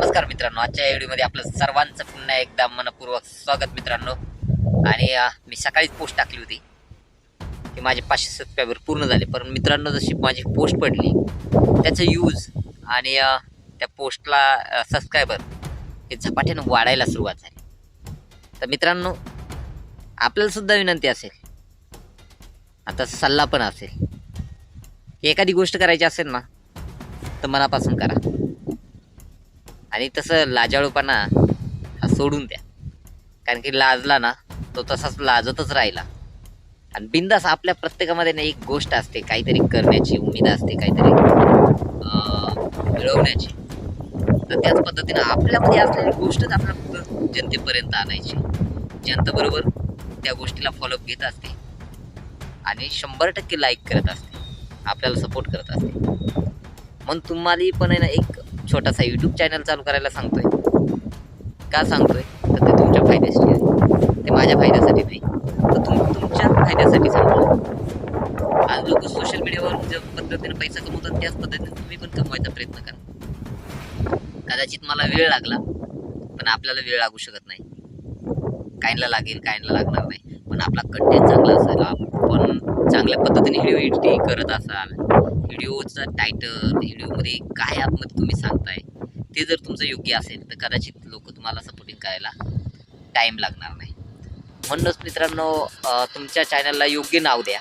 नमस्कार मित्रांनो आजच्या या व्हिडिओमध्ये आपलं सर्वांचं पुन्हा एकदा मनपूर्वक स्वागत मित्रांनो. आणि मी सकाळीच पोस्ट टाकली होती की माझे पाचशे सबस्क्रायबर पूर्ण झाले. पण मित्रांनो जशी माझी पोस्ट पडली त्याचं यूज आणि त्या पोस्टला सबस्क्रायबर हे झपाट्यानं वाढायला सुरुवात झाली. तर मित्रांनो आपल्याला सुद्धा विनंती असेल आता सल्ला पण असेल एखादी गोष्ट करायची असेल ना तर मनापासून करा. आणि तसं लाजाळूपणा हा सोडून द्या. कारण की लाजला ना तो तसाच लाजतच राहिला. आणि बिंदास आपल्या प्रत्येकामध्ये ना एक गोष्ट असते काहीतरी करण्याची उमेद असते काहीतरी मिळवण्याची. तर त्याच पद्धतीनं आपल्यामध्ये असलेली गोष्टच आपल्या जनतेपर्यंत आणायची. जनतेबरोबर त्या गोष्टीला फॉलोअप घेत असते. आणि शंभर टक्के लाईक करत असते. आपल्याला सपोर्ट करत असते. म्हणून तुम्हाला पण आहे ना एक छोटासा यूट्यूब चॅनल चालू करायला सांगतोय. का सांगतोय? तर ते तुमच्या फायद्यासाठी आहे. ते माझ्या फायद्यासाठी नाही तर तुम तुमच्या फायद्यासाठी सांगतो आज लोक सोशल मीडियावर ज्या पद्धतीने पैसा कमवतात त्याच पद्धतीने तुम्ही पण कमवायचा प्रयत्न करा. कदाचित मला वेळ लागला पण आपल्याला वेळ लागू शकत नाही. कायला लागेल कायला लागणार नाही. पण आपला कंटेंट चांगला असेल आपण चांगल्या पद्धतीने व्हिडिओ एडिटिंग करत असाल व्हिडिओचा टायटल व्हिडिओमध्ये काय आतमध्ये तुम्ही सांगताय ते जर तुमचं योग्य असेल तर कदाचित लोक तुम्हाला सपोर्टिंग करायला टाईम लागणार नाही. म्हणूनच मित्रांनो तुमच्या चॅनलला योग्य नाव द्या.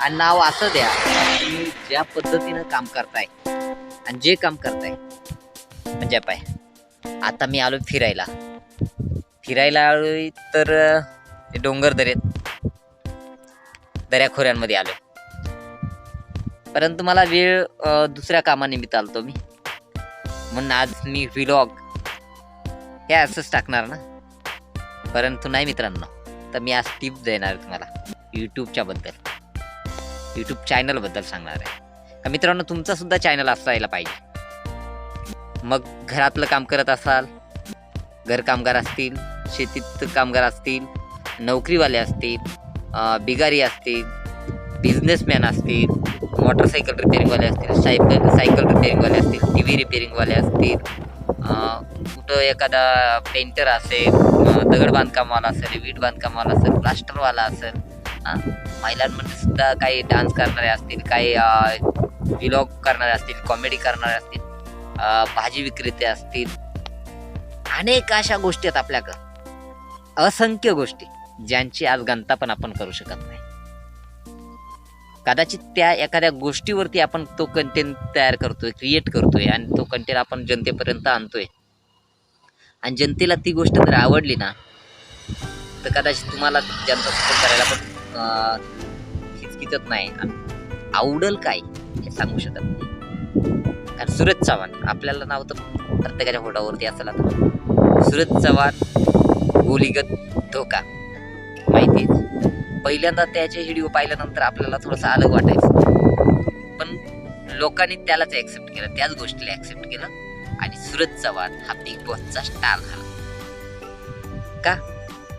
आणि नाव असं द्या तुम्ही ज्या पद्धतीनं काम करताय आणि जे काम करताय म्हणजे पाय आता मी आलो फिरायला. फिरायला आलोय तर डोंगर दऱ्यात दऱ्याखोऱ्यांमध्ये आलो परंतु मला वेळ दुसऱ्या कामानिमित्त आलतो मी. म्हणून आज मी व्हिलॉग हे असंच टाकणार ना? परंतु नाही मित्रांनो तर मी आज टिप देणार आहे तुम्हाला यूट्यूबच्या बद्दल. यूट्यूब चॅनलबद्दल सांगणार आहे. मित्रांनो तुमचा सुद्धा चॅनल असायला पाहिजे. मग घरातलं काम करत असाल घर कामगार असतील शेतीत कामगार असतील नोकरीवाले असतील बिगारी असतील बिझनेसमॅन असतील मोटरसायकल रिपेअरिंगवाले असतील सायकल सायकल रिपेअरिंगवाले असतील टी व्ही रिपेअरिंगवाले असतील कुठं एखादा पेंटर असेल दगड बांधकामवाला असेल वीट बांधकामवाला असेल प्लास्टरवाला असेल महिलांमध्ये सुद्धा काही डान्स करणारे असतील काही विलॉग करणारे असतील कॉमेडी करणारे असतील भाजी विक्रेते असतील अनेक अशा गोष्टी आहेत आपल्याकडं. असंख्य गोष्टी ज्यांची आज गणता पण आपण करू शकत नाही. कदाचित त्या एखाद्या गोष्टीवरती आपण तो कंटेंट तयार करतोय क्रिएट करतोय आणि तो कंटेंट आपण जनतेपर्यंत आणतोय. आणि जनतेला ती गोष्ट जर आवडली ना तर कदाचित तुम्हाला जनता सपोर्ट करायला पण हिचकिचत नाही. आवडल काय हे सांगू शकत नाही. कारण सूरज चव्हाण आपल्याला नाव तर प्रत्येकाच्या होटावरती असेल आता. सूरज चव्हाण गोलीगत धोका. माहितीच पहिल्यांदा त्याचे व्हिडिओ पाहिल्यानंतर आपल्याला थोडंसं अलग वाटायचं. पण लोकांनी त्यालाच ॲक्सेप्ट केलं त्याच गोष्टीला ॲक्सेप्ट केलं आणि सुरज चव्हाण हा बिग बॉसचा स्टार झाला. का?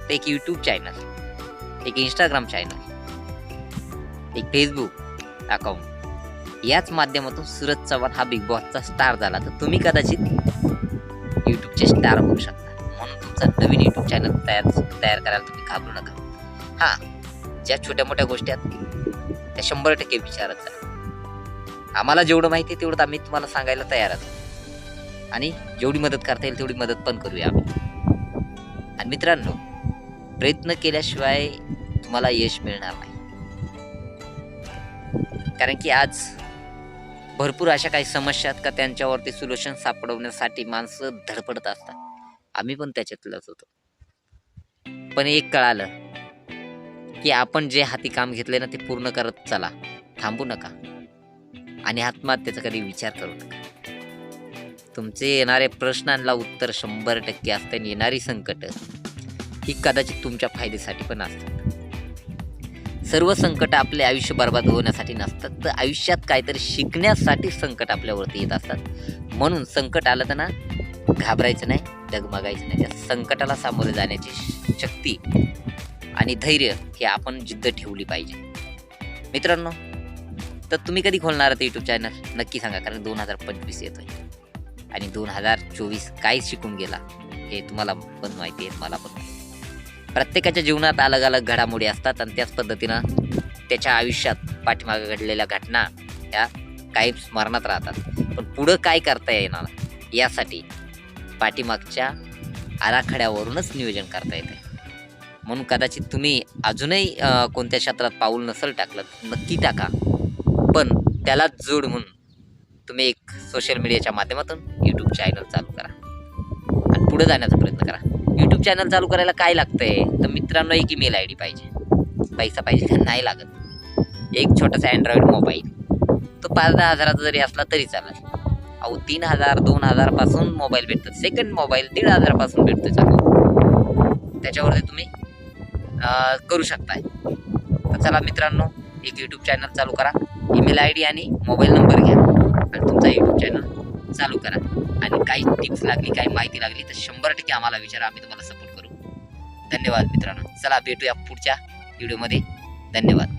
एक यूट्यूब चॅनल एक इंस्टाग्राम चॅनल एक फेसबुक अकाउंट याच माध्यमातून सुरज चव्हाण हा बिग बॉसचा स्टार झाला. तर तुम्ही कदाचित यूट्यूबचे स्टार होऊ शकता. म्हणून नवीन यूट्यूब चॅनल तयार तयार करायला तुम्ही घाबरू नका. हां ज्या छोट्या मोठ्या गोष्टी आहेत त्या शंभर टक्के विचारत जा. आम्हाला जेवढं माहिती आहे तेवढं आम्ही तुम्हाला सांगायला तयार आहोत. आणि जेवढी मदत करता येईल तेवढी मदत पण करूया आम्ही. आणि मित्रांनो प्रयत्न केल्याशिवाय तुम्हाला यश मिळणार नाही. कारण की आज भरपूर अशा काही समस्या आहेत का त्यांच्यावरती सोल्युशन सापडवण्यासाठी माणसं धडपडत असतात. आम्ही पण त्याच्यातलंच होतो. पण एक कळालं की आपण जे हाती काम घेतले ना ते पूर्ण करत चला. थांबू नका. आणि आत्महत्येचा कधी विचार करू नका. तुमचे येणारे प्रश्नांना उत्तर शंभर टक्के असते आणि येणारी संकट ही कदाचित तुमच्या फायद्यासाठी पण असतात सर्व संकट आपले आयुष्य बर्बाद होण्यासाठी नसतात तर आयुष्यात काहीतरी शिकण्यासाठी संकट आपल्यावरती येत असतात. म्हणून संकट आलं तर ना घाबरायचं नाही. डगमगायचं नाही. त्या संकटाला सामोरे जाण्याची श- शक्ती आणि धैर्य हे आपण जिद्द ठेवली पाहिजे. मित्रांनो तर तुम्ही कधी खोलणार आहात यूट्यूब चॅनल नक्की सांगा कारण दोन हजार पंचवीस येतोय. आणि दोन हजार चोवीस काय शिकून गेला हे तुम्हाला पण माहिती आहे मला पण प्रत्येकाच्या जीवनात अलग अलग घडामोडी असतात आणि त्याच पद्धतीनं त्याच्या आयुष्यात पाठीमागे घडलेल्या घटना ह्या काही स्मरणात राहतात. पण पुढं काय करता येणार यासाठी पाठीमागच्या आराखड्यावरूनच नियोजन करता येते. म्हणून कदाचित तुम्ही अजूनही कोणत्या क्षेत्रात पाऊल नसेल टाकलं नक्की टाका. पण त्याला जोड म्हणून तुम्ही एक सोशल मीडियाच्या माध्यमातून यूट्यूब चॅनल चालू करा. आणि पुढे जाण्याचा प्रयत्न करा. यूट्यूब चॅनल चालू करायला काय लागतंय? तर मित्रांनो एक ईमेल आय डी पाहिजे. पैसा पाहिजे का? नाही लागत. एक छोटासा अँड्रॉइड मोबाईल तो पाच दहा हजाराचा जरी असला तरी चालेल. अहो तीन हजार दोन हजारपासून मोबाईल भेटतात सेकंड मोबाईल दीड हजारपासून भेटतो चालू त्याच्यावरती तुम्ही करू शकताय. तर चला मित्रांनो एक यूट्यूब चॅनल चालू करा. ईमेल आय डी आणि मोबाईल नंबर घ्या. आणि तुमचा यूट्यूब चॅनल चालू करा. आणि काही टिप्स लागली काही माहिती लागली तर शंभर टक्के आम्हाला विचारा. आम्ही तुम्हाला सपोर्ट करू. धन्यवाद मित्रांनो. चला भेटूया पुढच्या व्हिडिओमध्ये धन्यवाद.